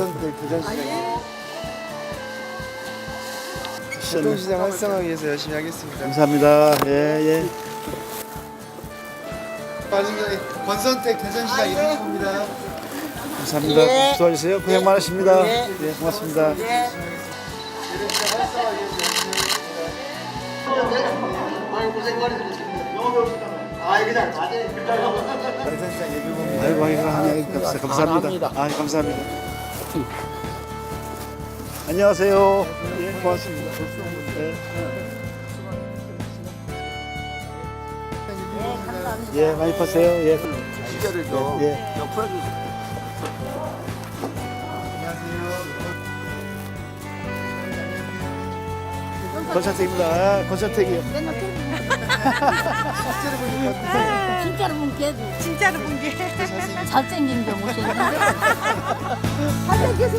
건선택 대전시장. 교통시장 활성화하기 위해서 열심히 하겠습니다. 감사합니다. 예, 예. 마지막에 권선택 대전시장 이승입니다. 감사합니다. 예. 수고하셨어요. 고생 많으십니다. 예. 예, 고맙습니다. 예. 권선시장 예비군 아이고, 아이고, 아이고, 감사- 감사합니다. 아, 감사합니다. 안녕하세요. 예, 고맙습니다. 예. 예, 많이 파세요. 예. 시계를 또 예. 건설택입니다. 아, 건설택이요. 진짜로 뭉개도 진짜로 본 게. 잘생긴 게 못생겼는데 잘생겨서